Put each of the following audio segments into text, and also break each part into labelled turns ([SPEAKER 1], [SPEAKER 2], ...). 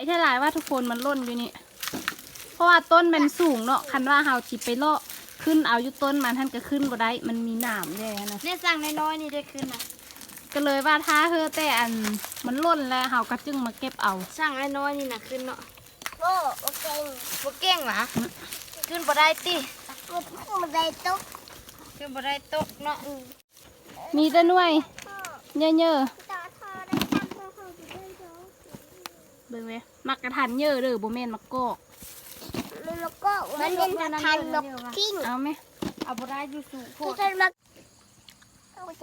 [SPEAKER 1] ไอ้ที่หลายว่าทุกคนมันล่นอยู่นี่ เพราะว่าต้นมันสูงเนาะคันว่าเฮาจิไปเลาะขึ้นเอาอยู่ต้นมันท่านก็ขึ้นบ่ได้ มันมีหนามแย่นะ
[SPEAKER 2] เนี่ยสั่งน้อยๆนี่ได้ขึ้นนะ
[SPEAKER 1] ก็เลยว่าถ้าเธอแต่อันมันล่นแล้วเฮาก็จึงมาเก็บเอา
[SPEAKER 2] สั่งน้อยๆนี่นะขึ้นเนาะ
[SPEAKER 3] โอ้โอเค
[SPEAKER 2] บ่เก่งหวะขึ้นบ่ได้ติ
[SPEAKER 3] มันมันได้ตุ๊ก
[SPEAKER 2] ขึ้นบ่ได้ตกเนาะ
[SPEAKER 1] มีแต่หน่วยเยอะ
[SPEAKER 3] ต่อทอได้ตั้งมือของพี่ด้วยเนาะ
[SPEAKER 1] ๆ เบิ่งเว้ยมักกระทันเยอะเด้อบ่แม่นมักกอก
[SPEAKER 3] แล้วก็มันเป็นทันนกกิ้ง
[SPEAKER 1] เอาไหม
[SPEAKER 2] เอาบ่ได้อยู่สูงโพ
[SPEAKER 3] คือ
[SPEAKER 2] ด
[SPEAKER 3] ทันนก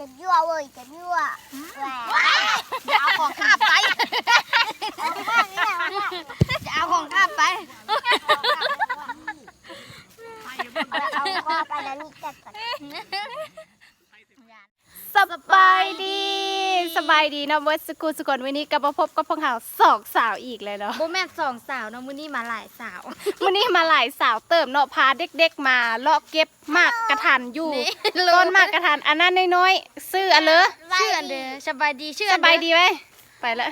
[SPEAKER 3] จะยั่วเว้ยจะยั่วแหว
[SPEAKER 2] อย่าเอาของข้าไปจะเอาของข้าไป
[SPEAKER 3] เอาข้อไปแล้วนี่จัดก่อน
[SPEAKER 1] สบายดี สบายดีเนาะเมื่อสกูสกลวันนี้กลับมาพบกับพวกเราสองสาวอีกเลยเนาะ
[SPEAKER 2] บ่แม่นสองสาวเนาะมื้อนี้มาหลายสาว
[SPEAKER 1] วันนี้มาหลายสาวเติมเนาะพาเด็กๆมาเลาะเก็บหมากกระทันอยู่
[SPEAKER 2] นี่
[SPEAKER 1] ต้นหมากกระทันอันนั้นน้อยๆซื้ออันเลอ
[SPEAKER 2] ชื่ออันเด้อสบายดีชื่อ
[SPEAKER 1] ส
[SPEAKER 2] อันเด้
[SPEAKER 1] บายดีไหมไปละ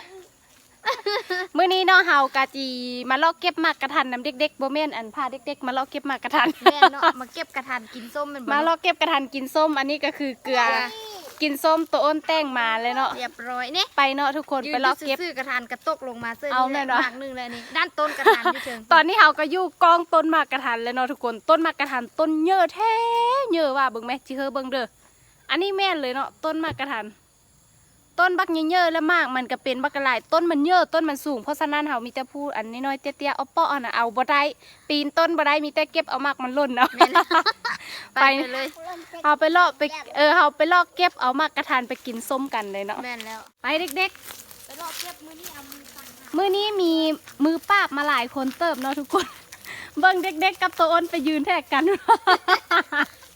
[SPEAKER 1] มื้อนี้เนาะเฮากะจีมาเลาะเก็บหมากกระทันนำเด็กๆบ่แม่นอันพาเด็กๆมาเลาะเก็บหมากกระทัน
[SPEAKER 2] แม่นเนาะมาเก็บกระทานกินส้มแมันบ่
[SPEAKER 1] มาเลาะเก็บกระทันกินส้มอันนี้ก็คือเกลือกิ นส้มตัวอ้นแต่งมาเลยเนาะ
[SPEAKER 2] เรียบร้อยนี่
[SPEAKER 1] ไปเนาะทุกคน
[SPEAKER 2] ยื
[SPEAKER 1] ไป
[SPEAKER 2] น
[SPEAKER 1] เลาะเก็บ
[SPEAKER 2] ซื่อๆกระทานกระตกลงมาเสื้อ
[SPEAKER 1] เอา
[SPEAKER 2] นี่แห
[SPEAKER 1] แน่
[SPEAKER 2] ละ
[SPEAKER 1] เนาะ
[SPEAKER 2] หมากหนึงเลยนี่ด้านต้นกระทานที่เชิง
[SPEAKER 1] ตอนนี้เฮาก็อยู่กองต้นหมากกระทันเลยเนาะทุกคนต้นหมากกระทันต้นเยอะแท้เยอะว่าเบิ่งแม่จิเฮอเบิ่งเด้ออันนี้แม่นเลยเนาะต้นหมากกระทัน ต้นบักเยอะๆแล้วมากมันก็เป็นบักกะหลายต้นมันเยอะต้นมันสูงเพราะฉะนั้นเฮามีแต่พูดอันน้อยๆเตี้ยๆเอาเปาะอันน่ะเอาบ่ได้ปีนต้นบ่ได้มีแต่เก็บเอามากมันหล่นเอา
[SPEAKER 2] ไปเลย
[SPEAKER 1] เอาไปเลาะไปเออเอาไปเลาะเก็บเอามากกระทันไปกินส้มกันเลยเนาะ
[SPEAKER 2] แม่นแล้ว
[SPEAKER 1] ไปเด็ก
[SPEAKER 2] ไปรอบเก็บมื้อนี้เอามือสั่ง
[SPEAKER 1] ๆมื้อนี้มีมือป้าบมาหลายคนเติบเนาะทุกคน เบิ่งเด็กๆ กับตัวอ้นไปยืนแทกกัน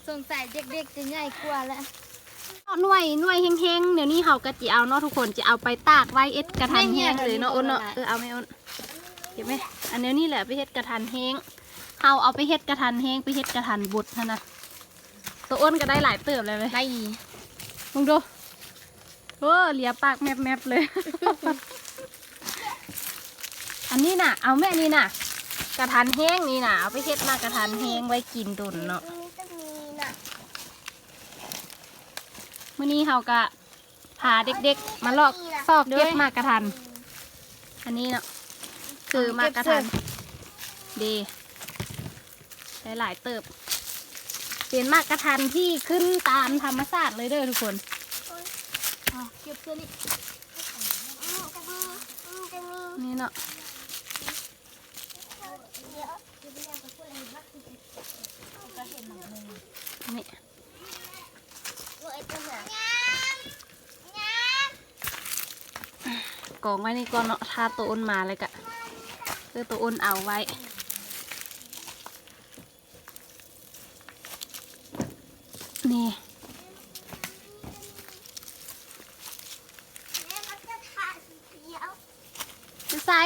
[SPEAKER 2] สงสัยเด็กๆจะใหญ่กว่าแล้ว
[SPEAKER 1] หน่วยหน่วยแห้งๆเดี๋ยวนี้เฮาก็จิเอาเนาะทุกคนจะเอาไปตากไว้เอ็ดกระทันแห้งเลยเนาะอ้นเนาะเออเอาไหมอ้นเก็บไหมอันเดี๋ยวนี้แหละไปเฮ็ดกระทันแห้งเฮาเอาไปเฮ็ดกระทันแห้งไปเฮ็ดกระทันบดเท่านะ ตัวอ้นก็ได้หลายเติบเลยไหม
[SPEAKER 2] ได้
[SPEAKER 1] มึงดูโอ้เหลียปากแมบๆเลย อันนี้น่ะ เอาแม่นี่น่ะ กระทันแห้งนี่น่ะ เอาไปเฮ็ดมากระทันแห้งไว้กินดุนเนาะ
[SPEAKER 3] มีต้องมีน่ะ
[SPEAKER 1] มื้อนี้เฮาก็พาเด็กๆ มาลอกซอกเก็บมากระทัน อันนี้เนาะคือมากระทัน ดี ได้หลายเติบ เป็นมากกระทันที่ขึ้นตามธรรมชาติเลยเด้อทุกคน
[SPEAKER 2] เก็บเสื้อนี่
[SPEAKER 3] อืมจะมีอืมจะมี
[SPEAKER 1] นี่เนาะ
[SPEAKER 3] เดี๋ยว
[SPEAKER 1] นี่
[SPEAKER 3] เว้ยตัวหาง
[SPEAKER 1] กองไว้ในก่อนเนาะถ้าตัวอ้นมาเลยกะคือตัวอ้นเอาไว้ นี่
[SPEAKER 3] แม่มันจะทานสีเขียว
[SPEAKER 1] จะใส่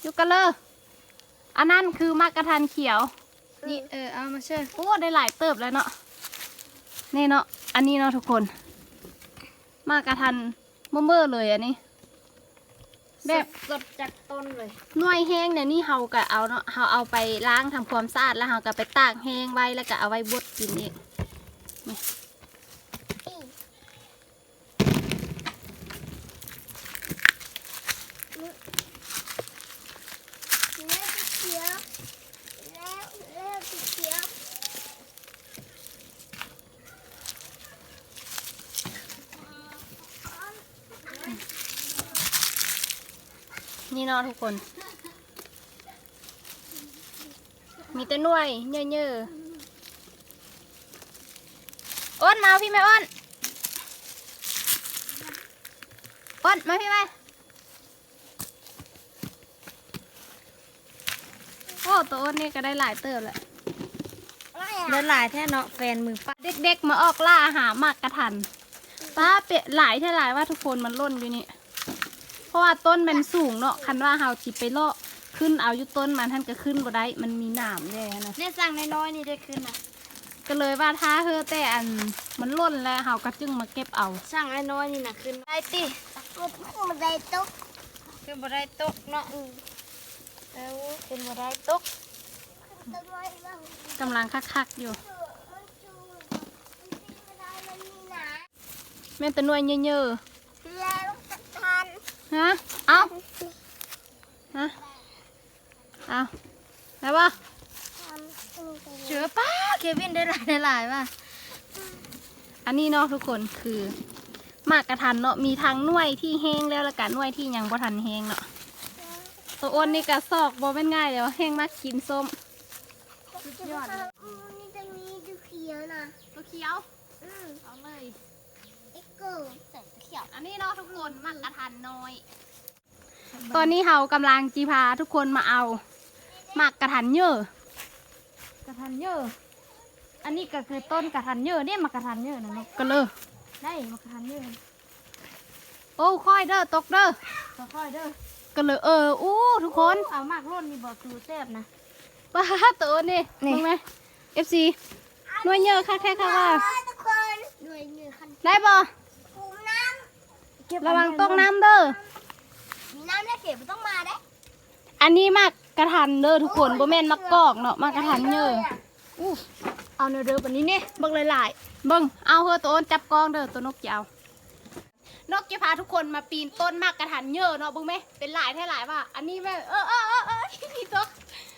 [SPEAKER 1] อยู่กันเลย อันนั้นคือมากกระทันเขียว
[SPEAKER 2] นี่เออเอามาเชื่อ
[SPEAKER 1] โอ้ได้หลายเติบแล้วเนาะนี่เนาะอันนี้เนาะทุกคนมากกระทันเมื่อเมื่อเลยอันนี้ แบบ
[SPEAKER 2] สดๆจากต้นเลย
[SPEAKER 1] หน่วยแห้งเนี่ยนี่เฮาก็เอาเนาะเฮาเอาไปล้างทำความสะอาดแล้วเฮาก็ไปตากแห้งไว้แล้วก็เอาไว้บดกินเองนี่
[SPEAKER 3] แล้วสีเขียวแล้วแล้วสีเขียว
[SPEAKER 1] นี่เนาะทุกคน มีแต่หน่วยเยอะๆอ้นมาเอาพี่ไหมอ้นอ้นมาพี่ไหมโอ้ตัวอ้นนี่ก็ได้หลายเติบแหละ
[SPEAKER 2] เดินหลายแท้เนาะแฟนมือป้า
[SPEAKER 1] เด็กๆมาออกล่าหามากกระทันป้าเปะหลายเท่าหลายว่าทุกคนมันล่นอยู่นี่เพ ราะว่าต้นมันสูงเนาะคันว่าเฮาจิไปเลาะขึ้นเอาอยู่ต้นมันท่านก็ขึ้นบ่ได้มันมีหนามแย่นะ
[SPEAKER 2] เนี่ยสั่งน้อยๆนี่ได้ขึ้นนะ
[SPEAKER 1] ก็เลยว่าถ้าเธอแต่อันมันล่นแล้วเฮาก็จึงมาเก็บเอา
[SPEAKER 2] สั่งน้อยๆนี่นะขึ้นได้ติ
[SPEAKER 3] มันมันได้ตุ๊ก
[SPEAKER 2] คือบ่ได้ตกเนาะ
[SPEAKER 3] อืม
[SPEAKER 2] เออเป็นบ่ได้ตก
[SPEAKER 3] ต้นไม้บ้าง
[SPEAKER 1] กำลังคักๆอยู่
[SPEAKER 3] มันจูมันตีไม่ได้มันมีหนา
[SPEAKER 1] แม่นแตะนวยเยอะ
[SPEAKER 3] แล้วทัน
[SPEAKER 1] ๆ ฮะ เอาฮะ เอาแล้วบ่
[SPEAKER 3] ทันอืม
[SPEAKER 2] เจอป้าเควินได้หลายได้หลายว่ะ
[SPEAKER 1] อันนี้เนาะทุกคนคือหมากกระทันเนาะมีทั้งหน่วยที่แห้งแล้วแล้วก็หน่วยที่ยังบ่ทันแห้งเนาะตัวอ้วนนี่กระซอกบ่เป็นง่ายเลยแห้งมากกินส้ม
[SPEAKER 3] สุดยอดเลยอืมนี่จะมีดูเขียวนะ
[SPEAKER 1] ตัวเขียว
[SPEAKER 3] อืม
[SPEAKER 1] เอาเลย
[SPEAKER 3] เอ็กโก้ใส่ เขียว
[SPEAKER 1] อันนี้เนาะทุกคนหมากกระทันน้อยตอนนี้เรากำลังจีพาทุกคนมาเอาหมากกระทันเยอะ
[SPEAKER 2] กระทันเยอะอันนี้ก็คือต้นกระทันเยอะเนี่ยมากระทันเยอะนะเนาะ
[SPEAKER 1] ก็เลย
[SPEAKER 2] ได้มากระทันเยอะ
[SPEAKER 1] โอ้ค่อยเด้อตกเด้อ
[SPEAKER 2] ค่อยๆเด้อ
[SPEAKER 1] ก็เลยเอออู้ทุกคน
[SPEAKER 2] เอามากร่นนี่บ่คือแซ่บนะ
[SPEAKER 1] ป้าตัวนี่
[SPEAKER 2] นี่
[SPEAKER 1] มึงไหม FC หน่วยเยอะค่ะแค่ค่ะว่า
[SPEAKER 3] ทุกคนหน่วยหนึ่งคัน
[SPEAKER 1] ได้บ่
[SPEAKER 3] ปูน้
[SPEAKER 1] ระวังตกน้ำเด้อำ
[SPEAKER 3] มีน้ำแล้วเก็บไม่ต้องมาได้
[SPEAKER 1] อันนี้มากกระทันเด้อทุกคนบ่แม่นมากอกเนาะมากกระทันเยอะอู้
[SPEAKER 2] เอาเนื้อเด้อแบบนี้เนี่ยเบิ่งหลาย
[SPEAKER 1] เบิ่งเอาเฮอตัวโอนจับกองเด้อตัวนกจะเอานกจะพาทุกคนมาปีนต้นมากกระทันเยอะเนาะเบิ่งไหมเป็นหลายแท้หลายว่า อันนี้แม่เออเออเออเออนี่ตก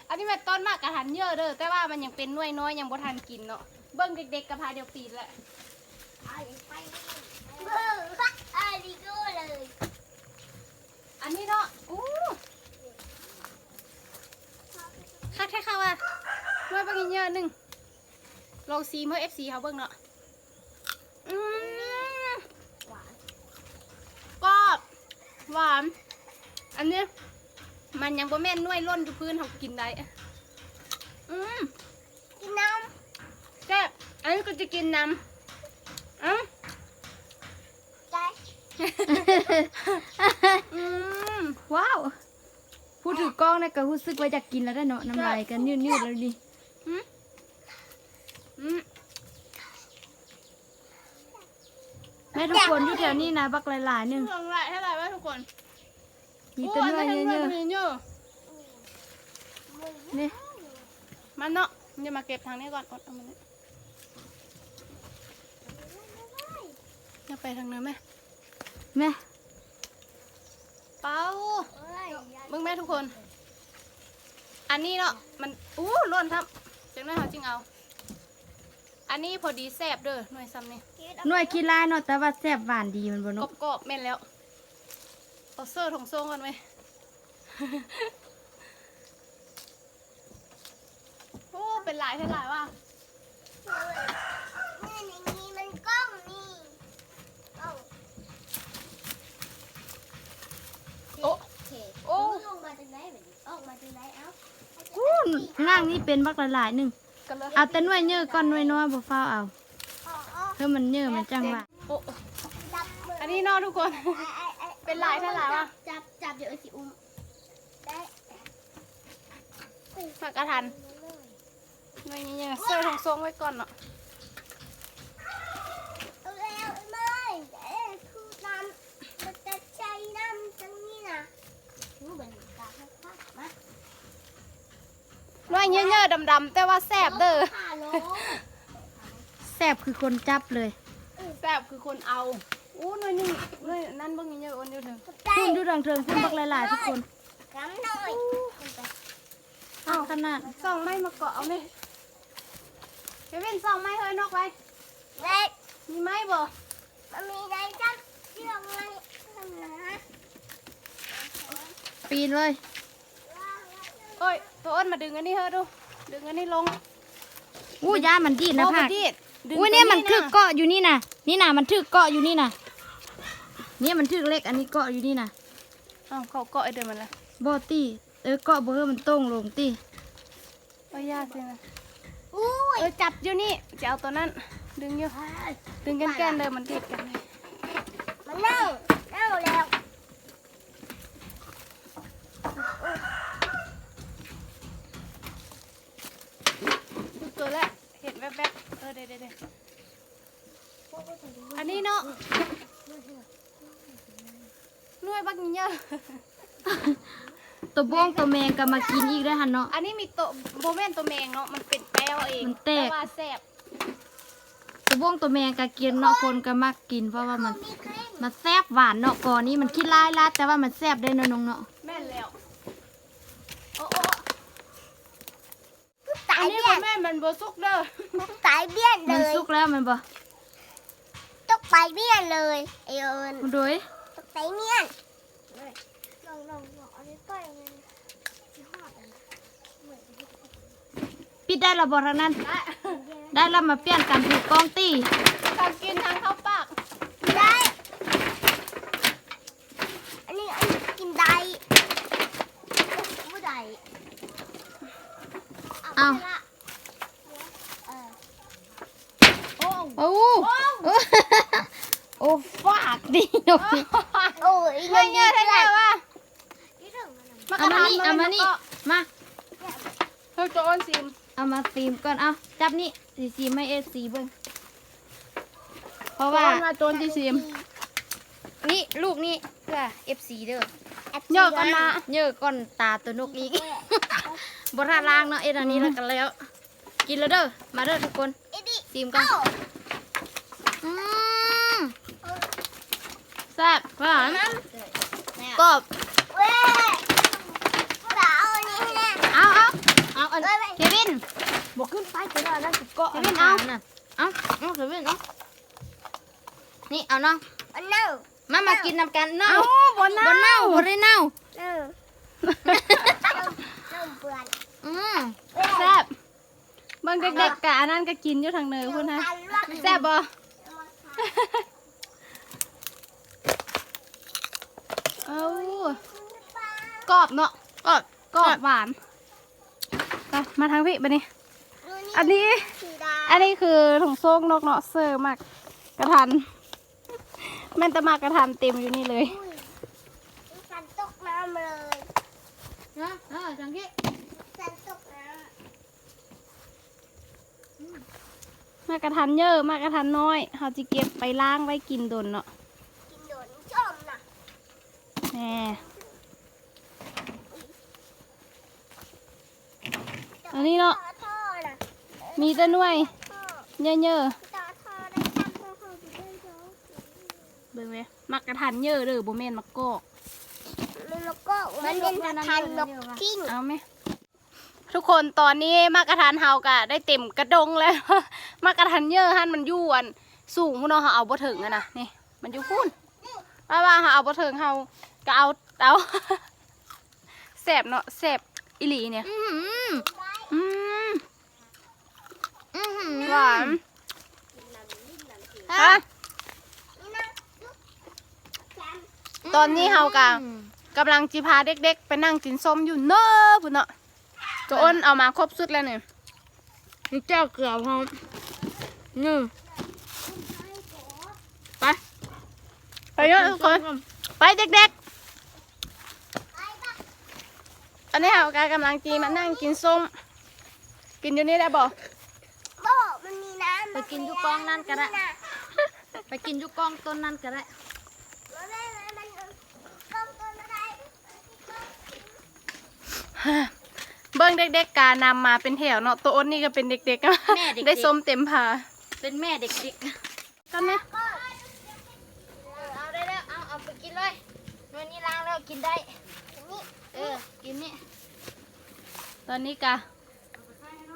[SPEAKER 1] อันนี้แม่ต้นมากกระทันเยอะเด้อแต่ว่ามันยังเป็นหน่วยน้อยยังบ่ทันกินเนาะเบิ่งเด็กๆก็พาเดียวปีนแหละ
[SPEAKER 3] ไปไป เบอร์ฟักอาริโก้เลย
[SPEAKER 1] อันนี้เนาะอู้คักแท้ค่ะว่าหน่วยบางเยอะหนึงลองซีเมื่อ FC เขาเบิ่งเนาะอืม
[SPEAKER 3] หวาน
[SPEAKER 1] กรอบหวาน อันนี้ มันยังบ่แม่นหน่วยล้นอยู่พื้นเขากินได้อืม
[SPEAKER 3] กินน้
[SPEAKER 1] แซ่บอันนี้ก็จะกินน้ำอืมำ
[SPEAKER 3] ใจ
[SPEAKER 1] อืม
[SPEAKER 2] ว้าว พูดถือกล้องนะก็รู้สึกว่าอยากกินแล้วได้อเนาะน้ำลายกันยืดๆแล้วดิ
[SPEAKER 1] อืมอืม
[SPEAKER 2] แม่ทุกคนอยู่แถวนี้นะบักหลายๆหนึง
[SPEAKER 1] เท่าไหร่เท่าไหร่วะทุกคน
[SPEAKER 2] มีแต้นเนื้อเยอะ
[SPEAKER 1] ๆเยอะ
[SPEAKER 2] ๆนี่
[SPEAKER 1] ๆมันเนาะเดี๋ยวมาเก็บทางนี้ก่อนอดเอามาเนี่ยอย่าไปทางนั้นไหม
[SPEAKER 2] แม่
[SPEAKER 1] เป้า
[SPEAKER 3] เอ้ย
[SPEAKER 1] มึงแม่ทุกคน อันนี้เนาะมันอู้ล้นครับจังน้อยเขาจริงเอา อันนี้พอดีแซ่บเด้อหน่วยซ้ำนี่
[SPEAKER 2] หน่วยขี้ลายเนาะแต่ว่าแซ่บหวานดีมันบ่
[SPEAKER 1] กร
[SPEAKER 2] เนาะ
[SPEAKER 1] อบกรอบๆแม่นแล้วเอาเสื้อถงทรงกันไหมโอ้เป็นหลายเท่าหลายว่ะ
[SPEAKER 3] นี่นี่นี่มันกล้องนี่กล้อง
[SPEAKER 1] โอ้
[SPEAKER 3] เค
[SPEAKER 1] โอ้
[SPEAKER 3] ลงมาจากไหนแบบนี้ออกมาจากไหนเอ้า
[SPEAKER 2] อู้ง่างนี่เป็นบักหลายๆหนึง
[SPEAKER 1] กันเลย
[SPEAKER 2] เอาแต่หน่วยเยอะก่อนหน่วยน้อยบ่ฟ้าวเอา
[SPEAKER 3] อ๋ออ๋อ
[SPEAKER 2] เพื่อมันเยอะมันจังหวะ
[SPEAKER 1] โอ้
[SPEAKER 3] จับมือ
[SPEAKER 1] อันนี้เนาะทุกคน
[SPEAKER 3] ไอ้ไอ้ไอ้
[SPEAKER 1] เป็นลายเท่าไหร่วะ
[SPEAKER 3] จับจับเดี๋ยวไอ้สิอุ้มได้
[SPEAKER 1] มากระทันหน่วยนี้เสื้อถงทรงไว้ก่อนเนาะ
[SPEAKER 3] เอาแล้วเลยเอ้ยคือน้ำมันจะใช้น้ำตรงนี้นะรู้เหมือนกันครับมา
[SPEAKER 1] ห น่วยเยอะๆดำๆแต่ว่าแซ่บเด้อ
[SPEAKER 3] ฮัลโหล
[SPEAKER 2] แซ่บคือคนจับเลย
[SPEAKER 1] แซ่บคือคนเอาอู้หน่วยนี่หน่วยนั่นเบิ่งเยอะๆอ้นอยู่เถอะ
[SPEAKER 3] ใจ
[SPEAKER 2] คุณดูดังเทิงคุณบักหลายๆทุกคน
[SPEAKER 3] น้ำหน่อย
[SPEAKER 2] เอาขนาด
[SPEAKER 1] ส่องไม้มาเกาะเอาเลยเฮเว่นส่องไม้เฮ้ยนกไป
[SPEAKER 3] เล็ก
[SPEAKER 1] มีไม้บ่
[SPEAKER 3] มันมีอะไรจักเชื่องไหมนะ
[SPEAKER 2] ปีนเลย
[SPEAKER 1] โอ้ย ตัวอ้นมาดึงอันนี้เฮ้ยดู ดึงอันนี้ลง
[SPEAKER 2] อู้ย่ามันดีดนะ
[SPEAKER 1] โอ้
[SPEAKER 2] พั
[SPEAKER 1] มั
[SPEAKER 2] ก
[SPEAKER 1] ดีดดึง
[SPEAKER 2] อุ้ยเนี่ยมัน
[SPEAKER 1] ตัว
[SPEAKER 2] ถึกเกาะอยู่นี่นะนี่นะมันถึกเกาะอยู่นี่นะเนี่ยมันถึกเล็กอันนี้เกาะอยู่นี่นะ
[SPEAKER 1] อ้าวเขาเกาะไอเดินมันละ
[SPEAKER 2] บอตี้เออเกาะบ่เฮอมันตรงลงตี
[SPEAKER 1] โอ้ยยากสินะ
[SPEAKER 3] อุ้ย
[SPEAKER 1] เออจับอยู่นี่จะเอาตัวนั้น ดึงอยู่ ดึงกันแกนๆเลยมันติดกันเลย
[SPEAKER 3] มันเน่าเน่าแล้ว
[SPEAKER 1] ดูตัวละเห็นแวบๆ เออเดี๋ยวเดี๋ยวเดี๋ยวอันนี้เนาะหน่วยบักเยอะ
[SPEAKER 2] ตัวบ้องตัวแมงก็มากินอีกได้อหันเนาะ
[SPEAKER 1] อันนี้มีโตะโบแมนตัวแมงเนาะ มันเป็นแป้วเอง
[SPEAKER 2] มันแตก
[SPEAKER 1] ว่าแซ่บ
[SPEAKER 2] ตัวบ้องตัวแมงก็กินเนาะคนก็มักกินเพราะว่ามัน มันแซ่บหวานเนาะก่อนนี้มันขี้ลายลาดแต่ว่ามันแซ่บได้เนาะน้องเนาะ
[SPEAKER 1] แม่นแล้ว โอ้โอ้
[SPEAKER 3] ตา
[SPEAKER 1] อั
[SPEAKER 3] ย
[SPEAKER 1] นนี้
[SPEAKER 3] เบี้
[SPEAKER 1] บ่
[SPEAKER 3] ยน
[SPEAKER 1] แม่นมันบ่สุกเด้อ
[SPEAKER 3] ตายเบี้ยนเล
[SPEAKER 2] มัน
[SPEAKER 3] ย
[SPEAKER 2] สุกแล้วมันบ่
[SPEAKER 3] ตกไปเบี้ยนเลยไอเอิญ
[SPEAKER 2] โดย
[SPEAKER 3] ตกไปเบี้ยนลองลองลองเอาไปมันที่หอดอันนั้น
[SPEAKER 2] ปิดได้และบ่ทางนั้น ได้แล้วมาเปลี่ยนกันถูกกล้องตี
[SPEAKER 1] ทางกินทางเข้าปาก
[SPEAKER 3] ได้อันนี้อันนี้กินได้ไม่ได้
[SPEAKER 2] เอา
[SPEAKER 3] ไปละเออ
[SPEAKER 1] โอ้
[SPEAKER 2] โอ้โอ้ฟากดิเนาะ
[SPEAKER 3] โอ้ย
[SPEAKER 1] เยอะๆได้ไงวะ
[SPEAKER 3] นี่เรื่องมัน
[SPEAKER 1] มาก
[SPEAKER 2] เอา
[SPEAKER 1] ระ
[SPEAKER 2] มา
[SPEAKER 1] ทาน
[SPEAKER 2] นี่เอามานี่มา
[SPEAKER 1] เฮ้ยโจอนซิม
[SPEAKER 2] เอามาซีมก่อนเอาจับนี่สีซีไม่เอซีเบิ่งเพราะ
[SPEAKER 1] ว่า
[SPEAKER 2] ว่า
[SPEAKER 1] มาโจนที่ซิม
[SPEAKER 2] นี่ลูกนี่เพื่อ FC เด้อ
[SPEAKER 1] เยอะกันมา
[SPEAKER 2] เยอะก้อนตาตัวนกอีกบราล้างเนาะเอ็ดอันนี้แล้วกันแล้ว กินแล้วเด้อมาเด้อทุกคน
[SPEAKER 3] ไอ้ดิ
[SPEAKER 2] ซีมกัน
[SPEAKER 3] เอ้า
[SPEAKER 2] อืม
[SPEAKER 1] แซ่บ
[SPEAKER 2] หวาน
[SPEAKER 3] น้
[SPEAKER 2] กรอบำ
[SPEAKER 3] เว้ยสาวอันนี้แน่
[SPEAKER 2] เอาเอาเอาอัน
[SPEAKER 3] เอ้ยไป
[SPEAKER 2] เควิน
[SPEAKER 1] บอกขึ้นไปจะได้แล้วก็
[SPEAKER 2] เควินเอาน่ะเอาเอาเควินเอานี่เอาเนาะ
[SPEAKER 3] อันนั้น
[SPEAKER 2] มามากินนำกันเนาะ
[SPEAKER 1] เอ้าบน
[SPEAKER 2] บนเน่าบนได้เน่า
[SPEAKER 3] เออเริ่มเปื่อน
[SPEAKER 2] อืม
[SPEAKER 1] แซ่บเบิ่งเด็กๆกะอันนั้นก็กินอยู่ทางเนยพุ่นฮะแซ่บบ่ เอ้ากรอบเนาะ
[SPEAKER 2] ก็
[SPEAKER 1] กรอบหวานไปมาทางพี่บัดนี้อันนี้
[SPEAKER 3] สีดา
[SPEAKER 1] อันนี้คือถุงโซ่งนกเนาะเซอร์มากกระทัน แมันจะมากระทันเต็มอยู่นี่เลย
[SPEAKER 3] ฉันตกน้ำเลย
[SPEAKER 2] นะเออจังกี้
[SPEAKER 3] ฉันตกน้
[SPEAKER 1] มากระทันเยอะมากระทันน้อยเขาจะเก็บไปล้างไว้กินดนเนาะำ
[SPEAKER 3] กินโดนชมนะ
[SPEAKER 1] แหน่อันนี้เนาะ
[SPEAKER 3] ต่อท่อนะ
[SPEAKER 1] มีแต่หน่วย
[SPEAKER 3] ท่อ
[SPEAKER 1] เยอะ
[SPEAKER 3] ต่อท่อได้จับท่อเข้าไปได้เนาะ
[SPEAKER 1] ๆเบิ่งเลยมากระทันเยอะเด้อบ่แม่นมากกอก
[SPEAKER 3] มันนกก็มันเป็นกระทันนกทิ้ง
[SPEAKER 1] เอาไหมทุกคนตอนนี้มากระทันเฮากะได้เต็มกระดงแล้ว มากระทันเยอะฮันมันอยู่อันสูงพุ่นเนาะเฮาเอาบ่ถึงอะนะนี่มันอยู่พุ่นว่าว่าเฮาเอาบ่ถึงเฮาก็เอาเอาแสบเนาะแสบอีหลีเนี่ย
[SPEAKER 2] อืม
[SPEAKER 1] อืม
[SPEAKER 2] อืม
[SPEAKER 1] หวาน
[SPEAKER 2] ฮะ
[SPEAKER 1] ฮะ
[SPEAKER 3] นี่นะลูกแซม
[SPEAKER 1] ตอนนี้เฮากะกำลังจิพาเด็ก ๆ ไปนั่งกินส้มอยู่เน้อพุ่นเนาะโจอ้นเอามาครบสุดแล้วเนี่ย
[SPEAKER 2] นี่เจ้าเกลือพร้อม นี่
[SPEAKER 1] ไป ไปเยอะทุกคนไปเด็กๆ ตอนนี้เฮากะกำลังจีมานั่งกินส้ม กินอยู่นี่ได้บ่
[SPEAKER 3] โบมันมีน้ำ
[SPEAKER 2] ไปกินอยุกองนั่นก็ได้ ไปกินอยุกองต้นนั่นก็ได้
[SPEAKER 3] มันไม่มันก้มตัวไม่ได้
[SPEAKER 1] เบิ้งเด็กๆกานำมาเป็นแถวเนาะตัวอ้นนี่ก็เป็นเด็กๆอะ
[SPEAKER 2] แม่เด็กๆ
[SPEAKER 1] ได้ส้มเต็มพา
[SPEAKER 2] เป็นแม่เด็ก
[SPEAKER 1] กันไหม
[SPEAKER 2] ๆเอาได้แล้วเอาเอาไปกินเลยวันนี้ล้างแล้วกินได้
[SPEAKER 3] นี่
[SPEAKER 2] เออกินนี่
[SPEAKER 1] ตอนนี้กะ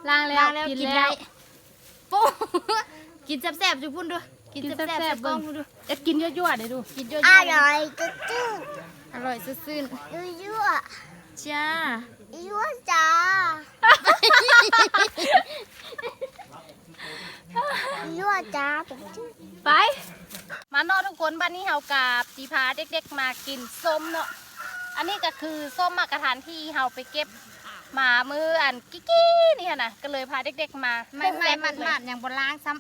[SPEAKER 1] ล้างแล้ว
[SPEAKER 2] ล้างแล้ว
[SPEAKER 1] กิน
[SPEAKER 2] กิน
[SPEAKER 1] แล้
[SPEAKER 2] ได้
[SPEAKER 1] ว
[SPEAKER 2] ปุ๊กินแซ่บๆจุพุ่นดูกิน
[SPEAKER 1] กิน
[SPEAKER 2] แซ่บๆ
[SPEAKER 1] แซ่
[SPEAKER 2] ใส่
[SPEAKER 1] บๆ
[SPEAKER 2] กล้
[SPEAKER 1] เบิ้
[SPEAKER 2] อง
[SPEAKER 1] ง
[SPEAKER 2] พุ่นดู
[SPEAKER 1] จะกินยั่วๆเดี๋ยวดู
[SPEAKER 2] กินเยอะ
[SPEAKER 3] อ
[SPEAKER 2] ๆ
[SPEAKER 3] ร่อยจุดจุด
[SPEAKER 2] อร่อยซื่น
[SPEAKER 3] ยั่วยั่ว
[SPEAKER 2] ๆจ้า
[SPEAKER 3] ยั่วจ้า ยั่วจ้าจุดจุด
[SPEAKER 1] ไป มาเนาะทุกคนบ้านนี้เฮากาบสีพาเด็กๆมากินส้มเนาะอันนี้ก็คือส้มมากระทานที่เฮาไปเก็บมามืออันกิ๊กๆนี่ค่ะนะก็เลยพาเด็กๆมา
[SPEAKER 2] ไม่ไม่
[SPEAKER 1] แซ่
[SPEAKER 2] มั
[SPEAKER 1] บ
[SPEAKER 2] น
[SPEAKER 1] ๆเลย
[SPEAKER 2] มันอย่างบนล้างซ้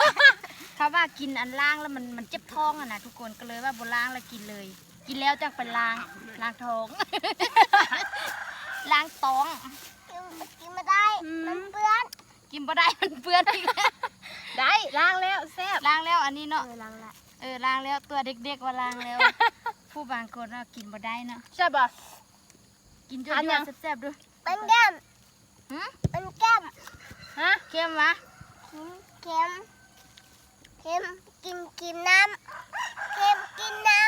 [SPEAKER 2] ำเขาว่ากินอันล้างแล้วมันมันเจ็บท้องอะนะทุกคนก็เลยว่าบนล้างแล้วกินเลย กินแล้วจังเป็นล้างล้างท้องล้างท้อง
[SPEAKER 3] กินกินมาได้มันเปื้อน
[SPEAKER 2] กินบ่ได้มันเปื้อนอีก
[SPEAKER 1] ได้ล้างแล้วแซ่บ
[SPEAKER 2] ล้างแล้วอันนี้เนาะ
[SPEAKER 3] เออลังละ
[SPEAKER 2] เออล้างแล้วตัวเด็กๆว่าล้างแล้ว ผู้บางคนว่ากินบ่ได้เนาะ
[SPEAKER 1] ใช่ป่ะ
[SPEAKER 2] กินจน
[SPEAKER 1] อัน
[SPEAKER 2] เดื
[SPEAKER 1] ยั
[SPEAKER 2] องดแซ่บๆด้วย
[SPEAKER 3] เป็นแก้ม
[SPEAKER 2] หืม
[SPEAKER 3] เป็นแก้ม
[SPEAKER 1] ฮะ
[SPEAKER 2] เค็มวะ
[SPEAKER 3] เค็มเค็มกินกินน้ำเค็มกินน้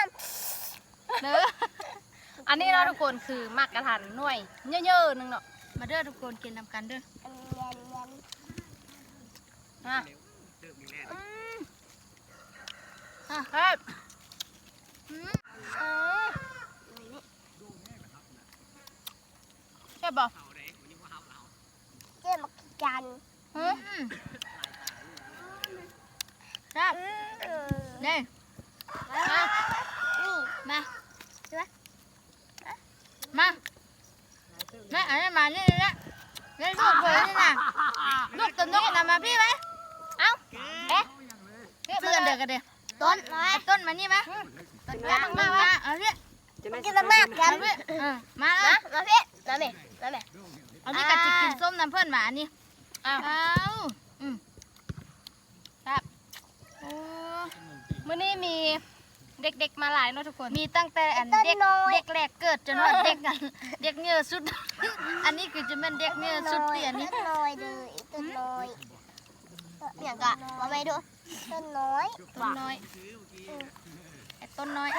[SPEAKER 1] เด้ออันนี้เราะทุกคนคือมักกระทันหน่วยเยอะๆหนึงเนาะ
[SPEAKER 2] มาเด้อทุกคนกินนำกันเด้อำ
[SPEAKER 3] อันเย็นเย็น
[SPEAKER 1] ฮะ
[SPEAKER 2] อืม
[SPEAKER 1] อะครับ
[SPEAKER 2] อืม
[SPEAKER 1] อืมใช่บ่
[SPEAKER 3] เจ๊มากินกัน
[SPEAKER 1] หื
[SPEAKER 2] อื
[SPEAKER 1] ม
[SPEAKER 2] มครับ
[SPEAKER 3] อืม
[SPEAKER 2] นี่
[SPEAKER 1] อะ
[SPEAKER 3] นี่
[SPEAKER 2] มามาแม่อันนี้มานี่เลยนะนี่ลูกเลยนี่นะลูกตัวนกนะมาพี่ไหม
[SPEAKER 1] เอ้าเอ๊ะ
[SPEAKER 2] เพื่อนเด็กกันเด็ก
[SPEAKER 3] ต้นไม้
[SPEAKER 2] ต้นมานี่ไหมต้นกลางมามาเอาพี่
[SPEAKER 3] มันกินมากกัน
[SPEAKER 2] เอาพี่เออมาเล
[SPEAKER 3] มายมาพี่มาพี่มาพี่
[SPEAKER 2] อันนี้กะจิกินส้มน้ำเพื่อนหมาอันนี้
[SPEAKER 1] อ้าว
[SPEAKER 2] เอาอืมครับโอ้
[SPEAKER 1] มื้อนี้มีเด็กๆมาหลายเนาะทุกคน
[SPEAKER 2] มีตั้งแต่อันเด็กเด็กแรกเกิดจนว่าเด็กอันเด็กเงือสุด อันนี้คือจะเป็นเด็กเงือสุดเตี้ยนี่
[SPEAKER 3] ต้นน้อยเลยต้นน้อย เนี่ยกะมาไปดูต้นน้อย
[SPEAKER 2] ต้นน้อยไอ้ต้นน้อย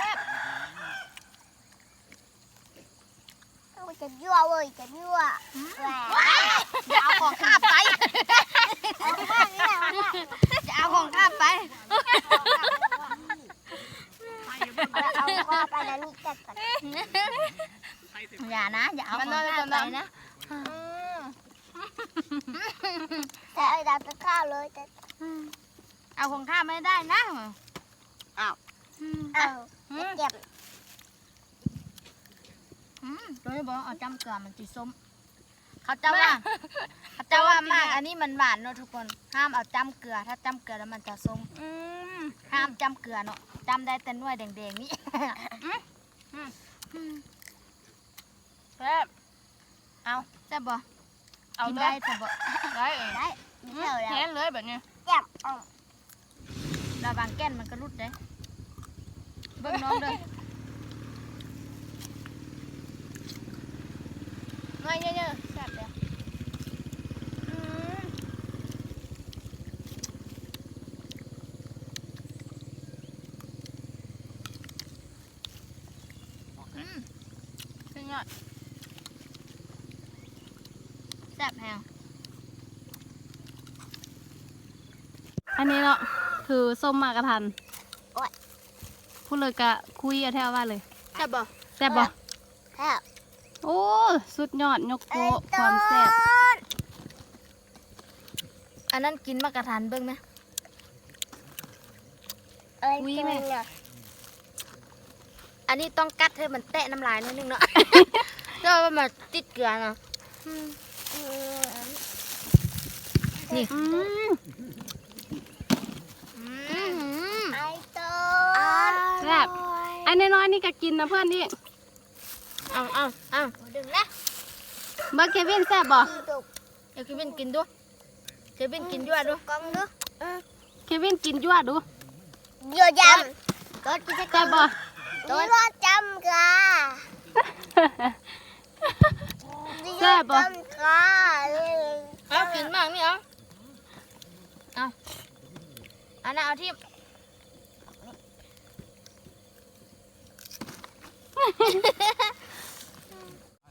[SPEAKER 3] โอ้ยจะยั่วเว้ยจะยั่วแหว
[SPEAKER 2] ว้ายอย่าเอาของข้าไป
[SPEAKER 3] เอาข้างนี้เอาข้าง
[SPEAKER 2] อย่าเอาของข้าไป
[SPEAKER 3] เอาข้างไปนะนี่จัดก่อน
[SPEAKER 2] อย่านะอย่าเอาของข้าไปนะ
[SPEAKER 1] อืม
[SPEAKER 3] แต่ไอ้ดาวจะข้าวเลยแต่
[SPEAKER 2] เอาของข้าไม่ได้นะ
[SPEAKER 3] เอาเก็บ
[SPEAKER 2] อืมตัวนี้บอกเอาจำเกลือมันจีส้ม เขาจะว่าเขาจะว่ามาก อันนี้มันหวานเนอะทุกคน ห้ามเอาจำเกลือ ถ้าจำเกลือแล้วมันจะส้มห้ามจำเกลือเนาะจำได้แต่หน่วยแดงๆนี่
[SPEAKER 1] แซ่บ
[SPEAKER 2] เอาจะบ่
[SPEAKER 1] เอา
[SPEAKER 2] กิน
[SPEAKER 1] ได้
[SPEAKER 2] ได้แต่บ่
[SPEAKER 1] ได้เอง
[SPEAKER 3] ได้ มีเท่าแล้ว
[SPEAKER 1] แห้งเลยแบบนี้
[SPEAKER 3] เก็บเอา
[SPEAKER 2] ระบางแก้นมันก็รุดเด้เบิ่งน้องเด้อ
[SPEAKER 1] หน่อยเยอะๆแซ่บเลยอืมอืมสุดยอด
[SPEAKER 2] แซ่บแฮง
[SPEAKER 1] อันนี้เนาะคือส้มมากระทันพูดเลยกะคุยเอาแท้ว่าเลย
[SPEAKER 2] แซ่บบ่
[SPEAKER 1] แซ่บบ่
[SPEAKER 3] แล้ว
[SPEAKER 1] โอ้สุดยอดยกโปะความแซ่บ
[SPEAKER 2] อันนั้นกินมากระทันเบิ่งไหม
[SPEAKER 3] เอ้ยตัวเนี่ย
[SPEAKER 2] อันนี้ต้องกัดให้มันแตะน้ำลายนิดนึงเนาะเจ้าว่ามันติดเกลือเนาะ
[SPEAKER 3] อืม
[SPEAKER 2] นี่
[SPEAKER 1] อืม
[SPEAKER 2] อืม
[SPEAKER 3] ไอ้ตัว
[SPEAKER 1] แซ่บ อันน้อยๆนี่ก็กินนะเพื่อนนี่
[SPEAKER 2] เอาเอาเอา
[SPEAKER 3] ดึงนะ
[SPEAKER 1] เบอร์เควินแซ่บบ่
[SPEAKER 3] ตีตุก
[SPEAKER 2] เดี๋ยวเควินกินด้วยเควินกินด้วยดู
[SPEAKER 3] กองดู
[SPEAKER 1] เควินกินยั่วดู
[SPEAKER 3] เยอะจำก็กิน
[SPEAKER 1] แซ่บบ่
[SPEAKER 3] ตัวรอดจำกา
[SPEAKER 1] แซ่บบ่
[SPEAKER 3] จำกา
[SPEAKER 2] เอากินมากนี่เอาเอาอันนั้นเอาที่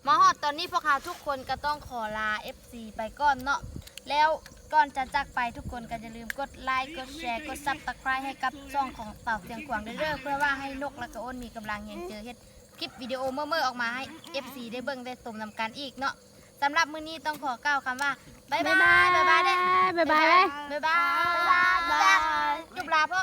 [SPEAKER 2] มาฮอดตอนนี้พวกเราทุกคนก็ต้องขอลา FC ไปก่อนเนาะแล้วก่อนจะจากไปทุกคนก็อย่าลืมกดไลค์กดแชร์กดซับสไครต์ให้กับช่องของเป่าเสียงขวางเด้อๆเพื่อว่าให้นกและก็อ้นมีกำลังยังเจอเฮ็ดคลิปวิดีโอเมื่อๆออกมาให้ FC ได้เบิ่งได้ชมนำกันอีกเนาะสำหรับมื้อนี้ต้องขอกล่าวคำว่าบ๊ายบายบ๊ายบายเด้อ
[SPEAKER 1] บ๊ายบาย
[SPEAKER 2] บ๊ายบายจุบลาพ่อ